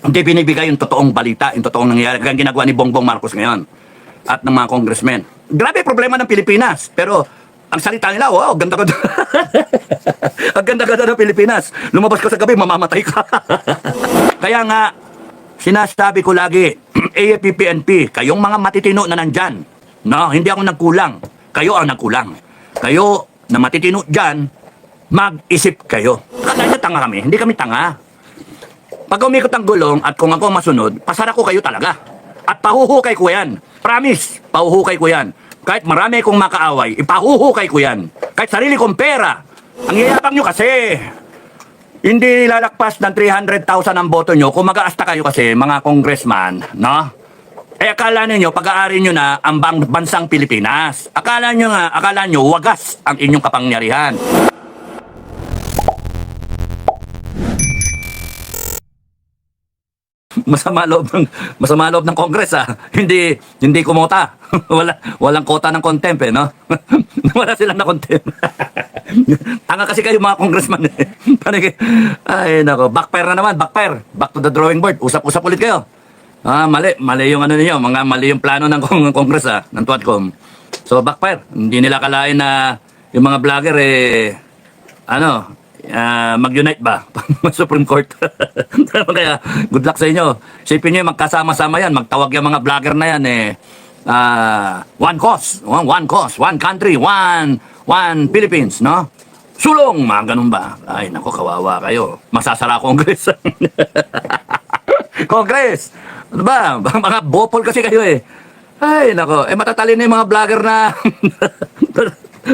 Hindi binibigay yung totoong balita, yung totoong nangyayari. Kaya ginagawa ni Bongbong Marcos ngayon at ng mga congressmen. Grabe problema ng Pilipinas. Pero ang salita nila, wow, ganda ganda. ang ganda ganda ng Pilipinas. Lumabas ka sa gabi, mamamatay ka. Kaya nga, sinasabi ko lagi, AFP, PNP, kayong mga matitino na nandyan. No, hindi ako nagkulang. Kayo ang nagkulang. Kayo na matitino dyan, mag-isip kayo. Kaya tanga kami, hindi kami tanga. Pag umikot ang gulong at kung ako masunod, pasara ko kayo talaga. At pahuhukay ko yan. Promise, pahuhukay ko yan. Kahit marami kong makaaway, ipahuhukay ko yan. Kahit sarili kong pera. Ang yayapang nyo kasi, hindi lalakpas ng 300,000 ang boto nyo kung mag-aasta kayo kasi, mga congressman, no? Eh, akala ninyo, pag-aari nyo na ang bansang Pilipinas. Akala nyo nga, akala nyo, wagas ang inyong kapangyarihan. Masama loob ng masama loob ng Congress ah. Hindi hindi kumota. Wala walang kota ng contempt eh, no? Wala silang na contempt. Tanga kasi kayo mga congressman eh. Ay nako, backfire na naman, backfire. Back to the drawing board. Usap-usap ulit kayo. Ah, mali, mali yung ano niyo, mga mali yung plano ng ng Congress ah, ng Tuadcom. So backfire. Hindi nila kalain na yung mga vlogger eh ano, ah, mag-unite ba? Supreme Court. Kaya, good luck sa inyo. Isipin nyo, magkasama-sama yan. Magtawag yung mga vlogger na yan eh. ah, one cause, one, one cause, one country, one, one Philippines, no? Sulong, mga ganun ba? Ay, nako, kawawa kayo. Masasara Congress. Congress! Ano ba? Mga bopol kasi kayo eh. Ay, nako. Eh, matatalino yung mga vlogger na...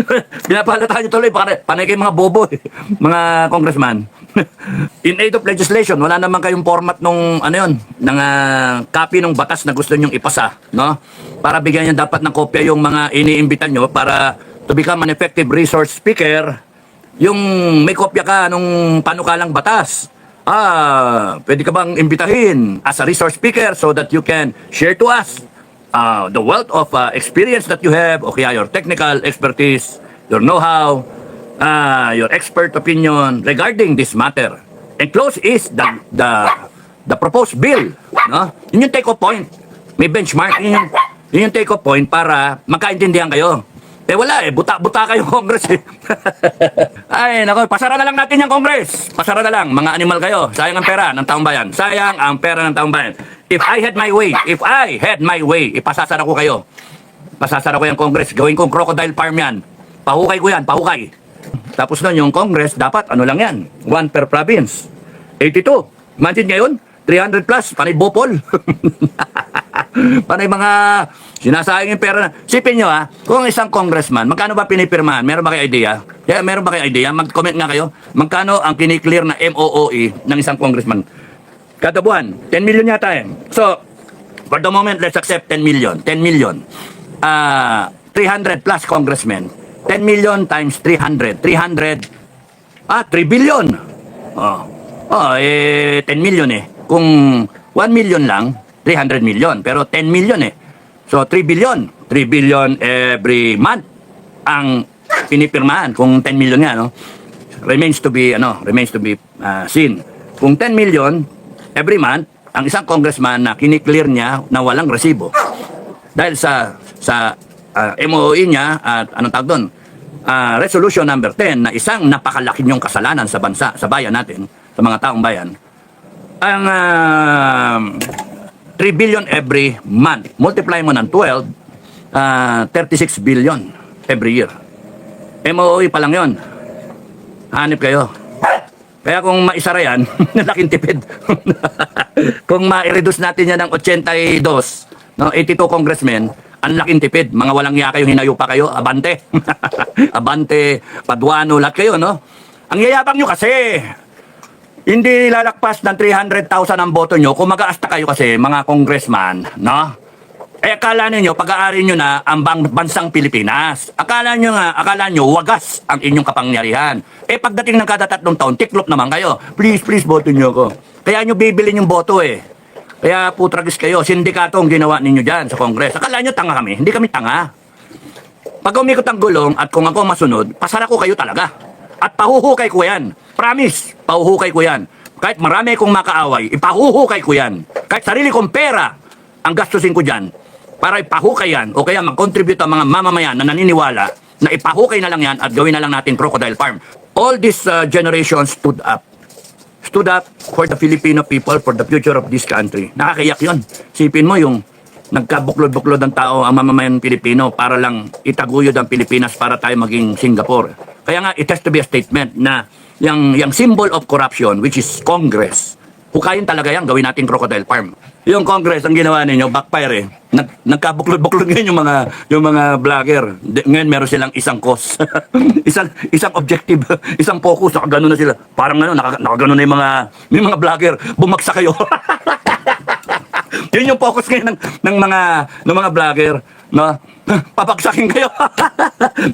Pinapalata nyo tuloy, panay, panay kayong mga bobo eh. Mga congressman. In aid of legislation, wala naman kayong format nung, ano yun, ng ah, copy ng batas na gusto nyong ipasa, no? Para bigyan nyo dapat ng kopya yung mga iniimbitan nyo para to become an effective resource speaker, yung may kopya ka nung panukalang batas. Ah, pwede ka bang imbitahin as a resource speaker so that you can share to us uh, the wealth of uh, experience that you have, o kaya your technical expertise, your know-how, uh, your expert opinion regarding this matter. Enclosed is the, the, the proposed bill. No? Yun yung take-off point. May benchmark. Yun yung, yun yung take-off point para magkaintindihan kayo. Eh wala eh, buta-buta kayo Congress eh. Ay, nako, pasara na lang natin yung Congress. Pasara na lang, mga animal kayo. Sayang ang pera ng taong bayan. Sayang ang pera ng taong bayan. If I had my way, if I had my way, ipasasara ko kayo. Pasasara ko yung Congress. Gawin kong crocodile farm yan. Pahukay ko yan, pahukay. Tapos nun yung Congress, dapat ano lang yan, one per province. 82. Imagine ngayon, 300 plus, panay bopol. panay mga sinasayang yung pera. Sipin nyo ha, kung isang congressman, magkano ba pinipirmahan? Meron ba kayo idea? Yeah, meron ba kayo idea? Mag-comment nga kayo. Magkano ang kiniklear na MOOE ng isang congressman? Kada buwan, 10 million yata eh. So, for the moment, let's accept 10 million. 10 million. Ah, 300 plus congressmen. 10 million times 300. 300. Ah, 3 billion. Oh. Oh, eh, 10 million eh. Kung 1 million lang, 300 million. Pero 10 million eh. So, 3 billion. 3 billion every month ang pinipirmahan. Kung 10 million nga, no? Remains to be, ano, remains to be ah, seen. Kung 10 million every month, ang isang congressman na kiniklear niya na walang resibo. Dahil sa sa ah, MOE niya at anong tawag doon? Ah, resolution number 10 na isang napakalaki niyong kasalanan sa bansa, sa bayan natin, sa mga taong bayan. Ang ah, 3 billion every month. Multiply mo ng 12, ah, 36 billion every year. MOE pa lang yon. Hanip kayo. Kaya kung maisara yan, laking tipid. kung ma-reduce natin yan ng 82, no, 82 congressmen, ang laking tipid. Mga walang iya kayo, hinayo pa kayo, abante. abante, paduano, lahat kayo, no? Ang yayabang nyo kasi, hindi lalakpas ng 300,000 ang boto nyo kung mag-aasta kayo kasi, mga congressman, no? Eh, akala ninyo, pag-aari nyo na ang bang bansang Pilipinas. Akala nyo nga, akala nyo, wagas ang inyong kapangyarihan. Eh, pagdating ng kada tatlong taon, tiklop naman kayo. Please, please, boto nyo ko. Kaya nyo bibilin yung boto eh. Kaya putragis kayo, sindikato ang ginawa ninyo dyan sa Kongres. Akala nyo tanga kami, hindi kami tanga. Pag umikot ang gulong at kung ako masunod, pasara ko kayo talaga. At pahuhukay ko yan. Promise, pahuhukay ko yan. Kahit marami kong makaaway, ipahuhukay ko yan. Kahit sarili kong pera, ang gastusin ko dyan, para ipahukay yan, o kaya mag-contribute ang mga mamamayan na naniniwala na ipahukay na lang yan at gawin na lang natin crocodile farm. All these uh, generations stood up. Stood up for the Filipino people, for the future of this country. Nakakayak yun. Sipin mo yung nagkabuklod-buklod ng tao ang mamamayan Pilipino para lang itaguyod ang Pilipinas para tayo maging Singapore. Kaya nga, it has to be a statement na yung, yung symbol of corruption, which is Congress, hukayin talaga yan, gawin natin crocodile farm. Yung Congress, ang ginawa ninyo, backfire eh. Nag, nagkabuklod-buklod ngayon yung mga, yung mga vlogger. Di- ngayon meron silang isang cause. isang, isang objective, isang focus, nakagano na sila. Parang ano, naka, nakagano na yung mga, yung mga vlogger, bumagsak kayo. Yun yung focus ngayon ng, ng mga ng mga vlogger, no? Papagsakin kayo.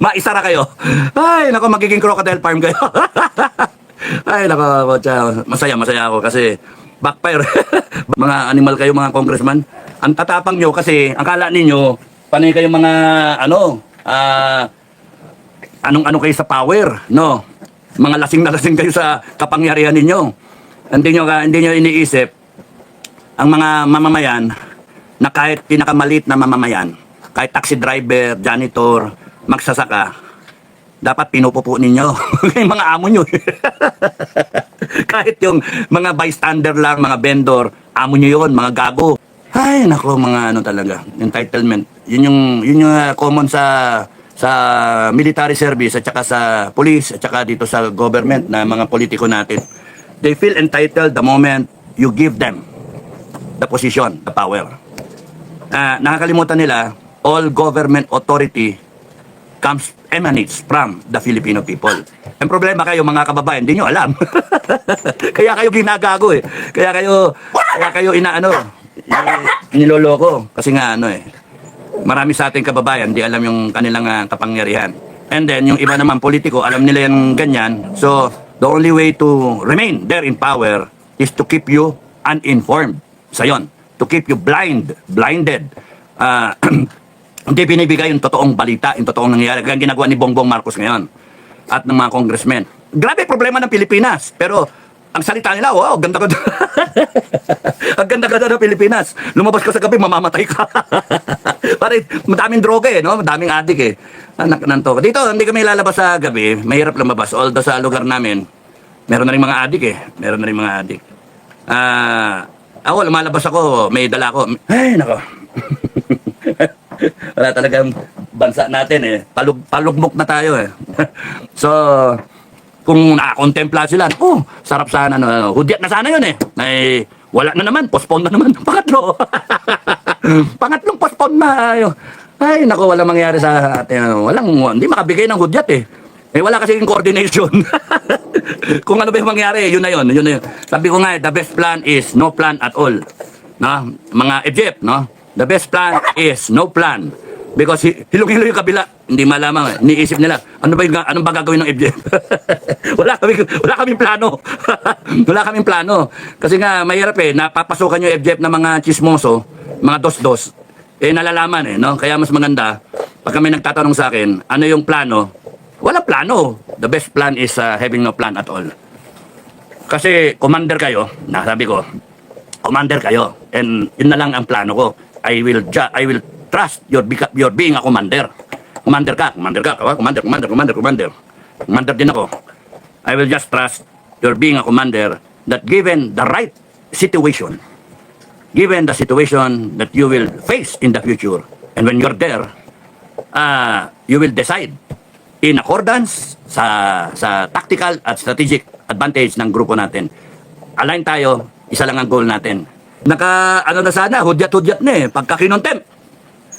Maisara kayo. Ay, nako magiging crocodile farm kayo. Ay, nako, kotsa, masaya, masaya ako kasi backfire. mga animal kayo, mga congressman. Ang tatapang nyo kasi, ang kala ninyo, panay kayo mga, ano, ah, anong-ano kayo sa power, no? Mga lasing na lasing kayo sa kapangyarihan ninyo. Hindi nyo, hindi nyo iniisip, ang mga mamamayan na kahit pinakamalit na mamamayan, kahit taxi driver, janitor, magsasaka, dapat pinupupo ninyo. yung mga amo nyo. kahit yung mga bystander lang, mga vendor, amo nyo yun, mga gago. Ay, nako, mga ano talaga, entitlement. Yun yung, yun yung uh, common sa sa military service at saka sa police at saka dito sa government na mga politiko natin. They feel entitled the moment you give them the position, the power. Ah, nakakalimutan nila, all government authority comes emanates from the Filipino people. Ang problema kayo mga kababayan, hindi nyo alam. kaya kayo ginagago eh. Kaya kayo, kaya kayo inaano, i- niloloko. Kasi nga ano eh, marami sa ating kababayan, di alam yung kanilang ah, kapangyarihan. And then, yung iba naman politiko, alam nila yung ganyan. So, the only way to remain there in power is to keep you uninformed. Sa yon, to keep you blind, blinded. Ah, hindi binibigay yung totoong balita, yung totoong nangyayari. Kaya ginagawa ni Bongbong Marcos ngayon at ng mga congressmen. Grabe problema ng Pilipinas. Pero ang salita nila, wow, ganda ganda. ang ganda ganda ng Pilipinas. Lumabas ka sa gabi, mamamatay ka. Pare, madaming droga eh, no? Madaming adik eh. Anak ng to. Dito, hindi kami lalabas sa gabi. Mahirap lumabas. Although sa lugar namin, meron na rin mga adik eh. Meron na rin mga adik. Ah, ako, lumalabas ako, may dala ako. Ay, nako. Wala talagang bansa natin eh. Palug, palugmok na tayo eh. so, kung nakakontempla sila, oh, sarap sana, no, hudyat na sana yun eh. Ay, wala na naman, postpone na naman. Pangatlo. Pangatlong postpone na. Ay, Ay, nako, walang mangyari sa atin. ano, Walang, hindi makabigay ng hudyat eh. Eh, wala kasi yung coordination. kung ano ba yung mangyari, yun na yun, yun na yun. Sabi ko nga, eh, the best plan is no plan at all. No? Mga Egypt, no? The best plan is no plan. Because hi- hilong-hilo yung kabila, hindi malamang, eh. iniisip nila, ano ba yung, anong ba gagawin ng Egypt? wala kami wala kaming plano. wala kaming plano. Kasi nga mahirap eh, napapasukan yung Egypt ng mga chismoso, mga dos-dos. Eh nalalaman eh, no? Kaya mas maganda pag kami nagtatanong sa akin, ano yung plano? Wala plano. The best plan is uh, having no plan at all. Kasi commander kayo, nasabi ko, commander kayo. And yun na lang ang plano ko. I will I will trust your your being a commander. Commander ka, commander ka, commander, commander, commander, commander. Commander din ako. I will just trust your being a commander that given the right situation, given the situation that you will face in the future, and when you're there, uh, you will decide in accordance sa sa tactical at strategic advantage ng grupo natin. Align tayo, isa lang ang goal natin. Naka ano na sana, hudyat-hudyat na eh, pagka kinontem.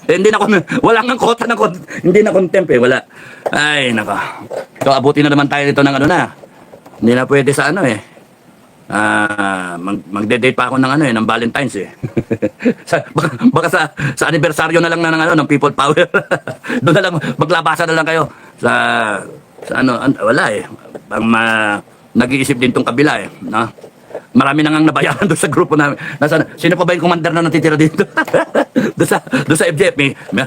Eh, hindi na wala nang kota kon, hindi na contempt eh, wala. Ay, naka. So abutin na naman tayo dito ng ano na. Hindi na pwede sa ano eh. Ah, mag magde-date pa ako ng ano eh, ng Valentine's eh. sa, baka, baka sa sa anibersaryo na lang na ng ano, ng People Power. Doon na lang maglabasan na lang kayo sa sa ano, an- wala eh. Pang ma, nag-iisip din tong kabila eh, no? Marami na ngang nabayaran doon sa grupo namin. Nasaan, sino pa ba yung commander na natitira dito? doon sa, doon sa FJF.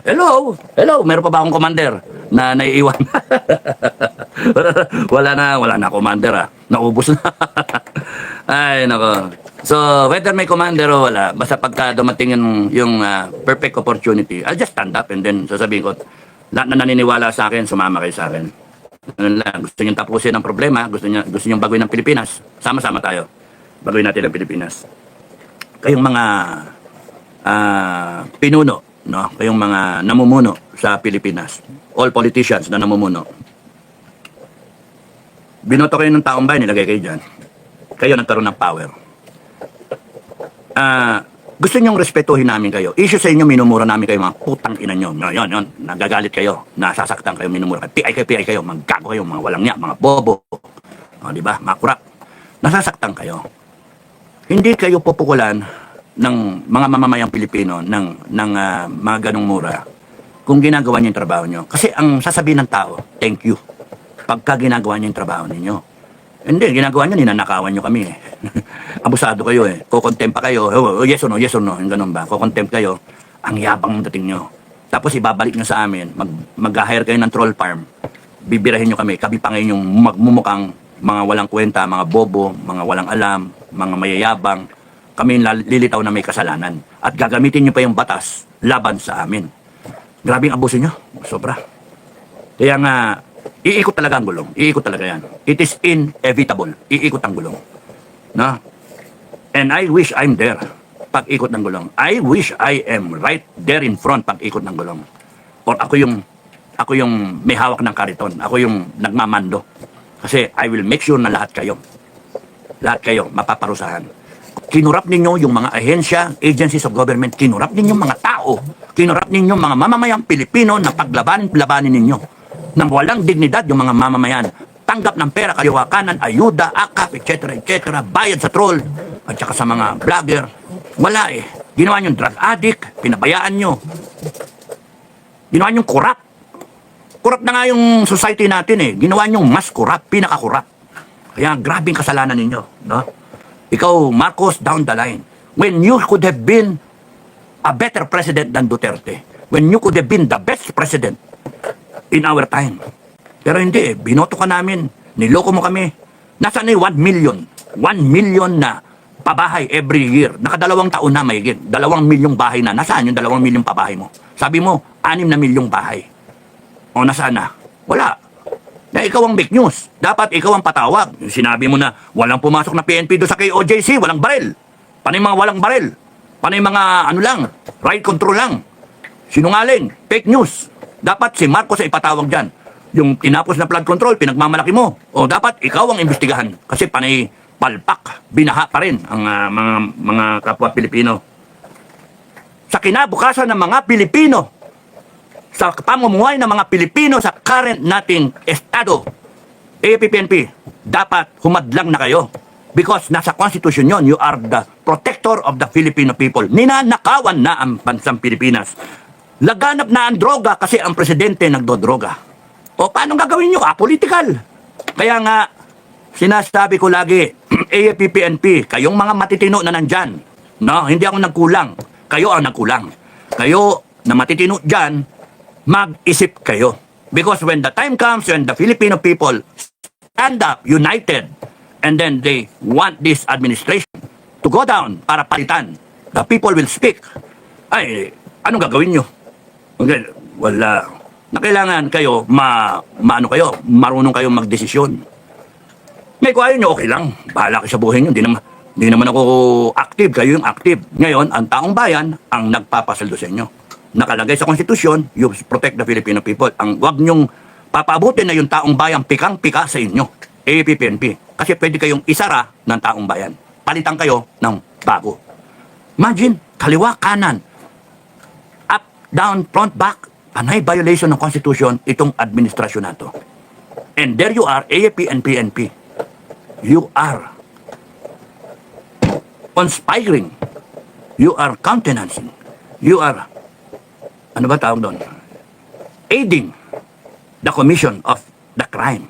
Hello, hello, meron pa ba akong commander na naiiwan? wala, na, wala na commander ah. Naubos na. Ay, nako. So, whether may commander o wala, basta pagka dumating yung, yung ah, perfect opportunity, I'll just stand up and then sasabihin ko, lahat na naniniwala sa akin, sumama kayo sa akin. Ganun lang. Gusto nyo tapusin ang problema, gusto nyo, gusto nyo baguhin ang Pilipinas, sama-sama tayo. Baguhin natin ang Pilipinas. Kayong mga ah, pinuno, no? Kayong mga namumuno sa Pilipinas, all politicians na namumuno, binoto kayo ng taong bayan, nilagay kayo dyan. Kayo nagkaroon ng power. Ah, gusto nyong respetuhin namin kayo. Issue sa inyo, minumura namin kayo, mga putang ina nyo. Yun, yun, yun. Nagagalit kayo. Nasasaktan kayo, minumura kayo. Piay kayo, piay kayo. Maggago kayo, mga walang niya, mga bobo. O, di ba? Mga kurap. Nasasaktan kayo. Hindi kayo pupukulan ng mga mamamayang Pilipino ng, ng ah, mga ganong mura kung ginagawa niyo yung trabaho niyo. Kasi ang sasabihin ng tao, thank you. Pagka ginagawa niyo yung trabaho ninyo. Hindi, ginagawa niyo, ninanakawan niyo kami eh. Abusado kayo eh. Kukontempt pa kayo. Oh, oh, yes or no, yes or no. Yung ganun ba? Kukontempt kayo. Ang yabang ng dating niyo. Tapos ibabalik niyo sa amin. Mag, mag-hire kayo ng troll farm. Bibirahin niyo kami. Kabi pa ngayon yung magmumukhang mga walang kwenta, mga bobo, mga walang alam, mga mayayabang. Kami lilitaw na may kasalanan. At gagamitin niyo pa yung batas laban sa amin. Grabe ang abuso niyo. Sobra. Kaya nga, iikot talaga ang gulong. Iikot talaga yan. It is inevitable. Iikot ang gulong. No? And I wish I'm there pag ikot ng gulong. I wish I am right there in front pag ikot ng gulong. Or ako yung ako yung may hawak ng kariton. Ako yung nagmamando. Kasi I will make sure na lahat kayo, lahat kayo mapaparusahan. Kinurap ninyo yung mga ahensya, agencies of government, kinurap ninyo mga tao, kinurap ninyo mga mamamayang Pilipino na paglabanin-labanin ninyo. Nang walang dignidad yung mga mamamayan. Tanggap ng pera, kaliwakanan, ayuda, akap, etc. etc. Bayad sa troll, at saka sa mga vlogger. Wala eh. Ginawa nyo drug addict, pinabayaan nyo. Ginawa nyo corrupt. Corrupt na nga yung society natin eh. Ginawa nyo mas corrupt, pinaka-corrupt. Kaya grabing kasalanan ninyo. No? Ikaw, Marcos, down the line. When you could have been a better president than Duterte. When you could have been the best president in our time. Pero hindi. Binoto ka namin. Niloko mo kami. Nasaan na yung 1 million? 1 million na pabahay every year. Nakadalawang taon na may Dalawang milyong bahay na. Nasaan yung dalawang milyong pabahay mo? Sabi mo, anim na milyong bahay. O nasaan na? Wala. Na ikaw ang fake news. Dapat ikaw ang patawag. Sinabi mo na walang pumasok na PNP doon sa KOJC, walang baril. Paano mga walang baril? Paano mga ano lang, right control lang? Sinungaling, fake news. Dapat si Marcos ay ipatawag dyan. Yung tinapos na flood control, pinagmamalaki mo. O dapat ikaw ang imbestigahan. Kasi panay palpak, binaha pa rin ang ah, mga, mga kapwa Pilipino. Sa kinabukasan ng mga Pilipino, sa pamumuhay ng mga Pilipino sa current nating estado, APPNP, dapat humadlang na kayo. Because nasa konstitusyon yon, you are the protector of the Filipino people. Ninanakawan na ang bansang Pilipinas. Laganap na ang droga kasi ang presidente nagdodroga. O paano gagawin nyo? Apolitical. Kaya nga, sinasabi ko lagi, AFP-PNP, kayong mga matitino na nandyan, no, hindi ako nagkulang. Kayo ang nagkulang. Kayo na matitino dyan, mag-isip kayo. Because when the time comes when the Filipino people stand up, united, and then they want this administration to go down para palitan, the people will speak. Ay, anong gagawin nyo? Okay, wala. Na kailangan kayo, ma, maano kayo, marunong kayo magdesisyon. May kung ayaw nyo, okay lang. Bahala kayo sa buhay nyo. Hindi naman, hindi naman ako active. Kayo yung active. Ngayon, ang taong bayan ang nagpapasaldo sa inyo. Nakalagay sa konstitusyon, you protect the Filipino people. Ang wag nyong papabutin na yung taong bayan pikang-pika sa inyo. APPNP. Kasi pwede kayong isara ng taong bayan. Palitan kayo ng bago. Imagine, kaliwa, kanan, up, down, front, back, panay violation ng Constitution itong administrasyon na to. And there you are, AAP and PNP. You are conspiring. You are countenancing. You are, ano ba tawag doon? Aiding the commission of the crime.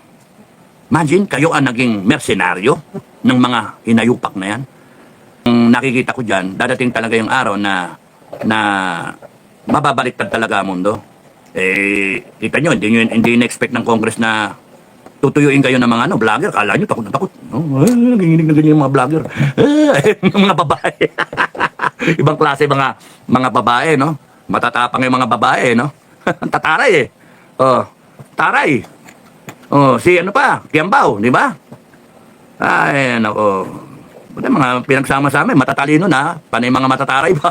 Imagine, kayo ang naging mersenaryo ng mga hinayupak na yan. Ang nakikita ko dyan, dadating talaga yung araw na na mababaliktad talaga ang mundo. Eh, kita nyo, hindi, hindi na-expect ng Congress na tutuyuin kayo ng mga ano, vlogger. Kala nyo, takot na takot. Oh, ah, nanginginig na ganyan yung mga vlogger. Yung mga babae. Ibang klase mga mga babae, no? Matatapang yung mga babae, no? Tataray eh. Oh, taray. Oh, si ano pa, Kiambaw, di ba? Ay, nako. Buti mga pinagsama sa amin, matatalino na. Panay mga matataray ba?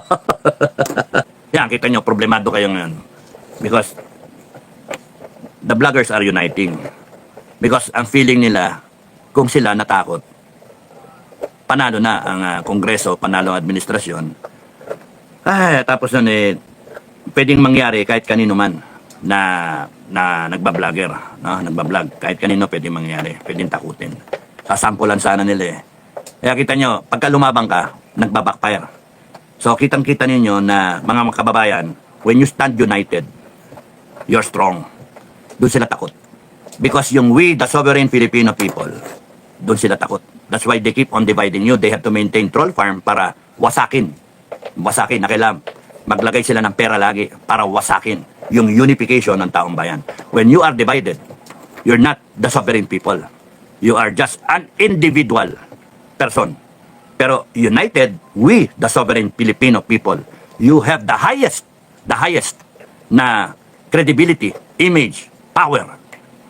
Yan, kita nyo, problemado kayo ngayon. Because the vloggers are uniting. Because ang feeling nila, kung sila natakot, panalo na ang ah, kongreso, panalo ang administrasyon. Ay, tapos nun eh, pwedeng mangyari kahit kanino man na na nagba-vlogger, no? Nagba-vlog. Kahit kanino pwedeng mangyari, pwedeng takutin. Sasampulan sana nila eh. Kaya kita nyo, pagka lumabang ka, nagba-backfire. So, kitang-kita ninyo na mga kababayan, when you stand united, you're strong. Doon sila takot. Because yung we, the sovereign Filipino people, doon sila takot. That's why they keep on dividing you. They have to maintain troll farm para wasakin. Wasakin na kailangan. Maglagay sila ng pera lagi para wasakin yung unification ng taong bayan. When you are divided, you're not the sovereign people. You are just an individual person. Pero united, we, the sovereign Filipino people, you have the highest, the highest na credibility, image, power.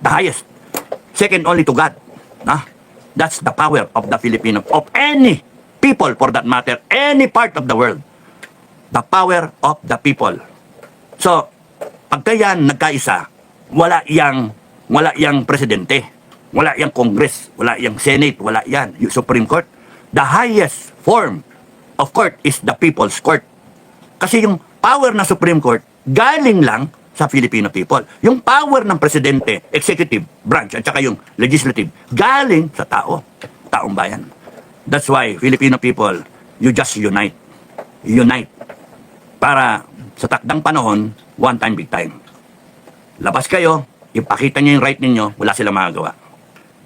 The highest. Second only to God. Na? That's the power of the Filipino, of any people for that matter, any part of the world. The power of the people. So, pagka yan nagkaisa, wala yang wala yang presidente, wala yang Congress, wala yang Senate, wala yan, yung Supreme Court. The highest form of court is the people's court. Kasi yung power ng Supreme Court galing lang sa Filipino people. Yung power ng presidente, executive branch at saka yung legislative galing sa tao, taong bayan. That's why Filipino people, you just unite. Unite para sa takdang panahon, one time, big time. Labas kayo, ipakita niyo yung right ninyo, wala silang magagawa.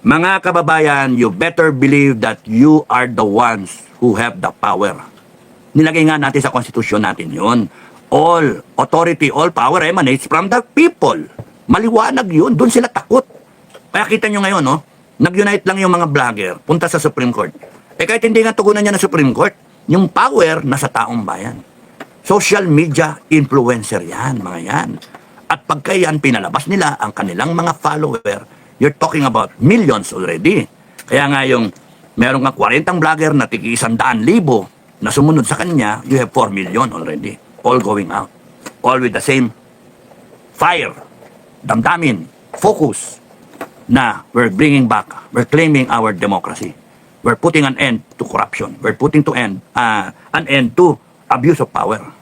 Mga kababayan, you better believe that you are the ones who have the power. Nilagay nga natin sa konstitusyon natin yon. All authority, all power emanates from the people. Maliwanag yun, doon sila takot. Kaya kita nyo ngayon, no? Nag-unite lang yung mga vlogger, punta sa Supreme Court. Eh kahit hindi nga tugunan niya ng Supreme Court, yung power nasa taong bayan. Social media influencer yan, mga yan. At pagka yan pinalabas nila ang kanilang mga follower, you're talking about millions already. Kaya nga yung meron nga 40 vlogger na isandaan libo na sumunod sa kanya, you have 4 million already. All going out. All with the same fire, damdamin, focus na we're bringing back, we're claiming our democracy. We're putting an end to corruption. We're putting to end uh, an end to abuse of power.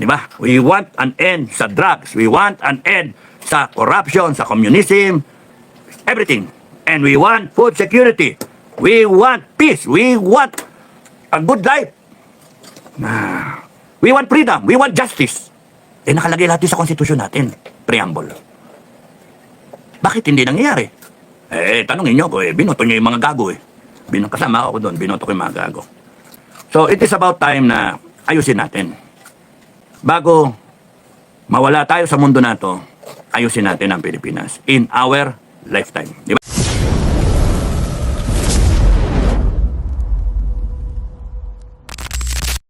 Di ba? We want an end sa drugs. We want an end sa corruption, sa communism, everything. And we want food security. We want peace. We want a good life. Ah, we want freedom. We want justice. Eh, nakalagay lahat sa konstitusyon natin. Preamble. Bakit hindi nangyayari? Eh, tanongin nyo ko eh. Binoto nyo yung mga gago eh. Bin kasama ako doon. Binoto ko yung mga gago. So, it is about time na ayusin natin. Bago mawala tayo sa mundo na to, ayusin natin ang Pilipinas in our lifetime. Di ba?